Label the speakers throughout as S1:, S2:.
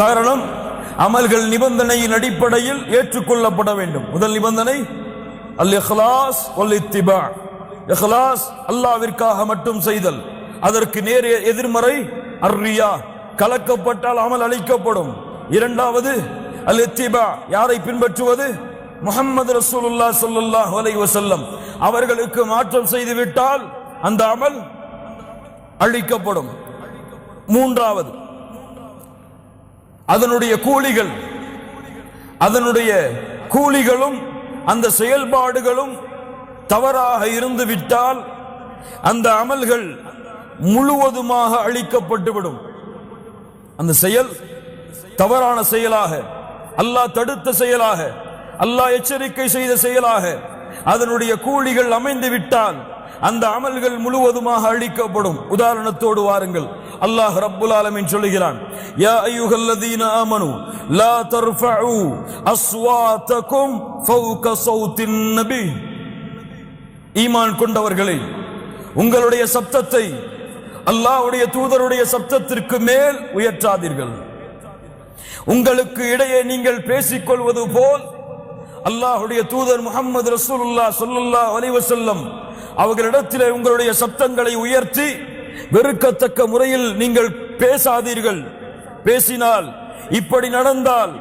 S1: காரணம் அமல்கள் நிபந்தனையின் அடிப்படையில் ஏற்றுக்கொள்ளப்பட வேண்டும். முதல் நிபந்தனை அல் இஹ்லாஸ் வல் இத்திபா இஹ்லாஸ் அல்லாவிற்காக மட்டும் செய்தல். அதற்கு நேர் எதிர்மறை அர்ரியா. கலக்கப்பட்டால் அமல் அளிக்கப்படும். இரண்டாவது அல் இத்திபா யாரை பின்பற்றுவது? முகமது ரசூலுல்லா சொல்லுல்லாஹ் அலைஹி வசல்லம் அவர்களுக்கு மாற்றம் செய்து விட்டால் அந்த அமல் அழிக்கப்படும். மூன்றாவது அதனுடைய கூலிகள் அதனுடைய கூலிகளும் அந்த செயல்பாடுகளும் தவறாக இருந்து விட்டால் அந்த அமல்கள் முழுவதுமாக அழிக்கப்பட்டுவிடும். அந்த செயல் தவறான செயலாக அல்லாஹ் தடுத்த செயலாக அல்லாஹ் எச்சரிக்கை செய்த செயலாக அதனுடைய கூலிகள் அமைந்து விட்டால் அந்த அமல்கள் முழுவதுமாக அழிக்கப்படும். உதாரணத்தோடு வாருங்கள். அல்லாஹ் ரப்புல் ஆலமின் சொல்லுகிறான் யா அய்யுஹல்லதீன ஆமனு லா தர்ஃபஉ அஸ்வாதகும் ஃபௌக சௌத்தின் நபி. ஈமான் கொண்டவர்களே உங்களுடைய சப்தத்தை அல்லாஹ்வுடைய தூதருடைய சப்தத்திற்கு மேல் உயர்த்தாதீர்கள். உங்களுக்கு இடையே நீங்கள் பேசிக்கொள்வது போல் அல்லாஹுடைய தூதர் முகமது ரசூலுல்லா சொல்லுல்லா அலிவசல்லம் வஸல்லம் அவர்களிடத்திலே உங்களுடைய சப்தங்களை உயர்த்தி வெறுக்கத்தக்க முறையில் நீங்கள் பேசாதீர்கள். பேசினால் இப்படி நடந்தால்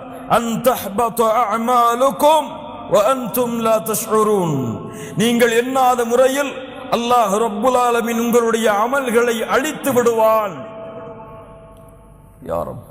S1: நீங்கள் எண்ணாத முறையில் அல்லாஹ் ரப்புல் ஆலமின் உங்களுடைய அமல்களை அழித்து விடுவான். யாரும்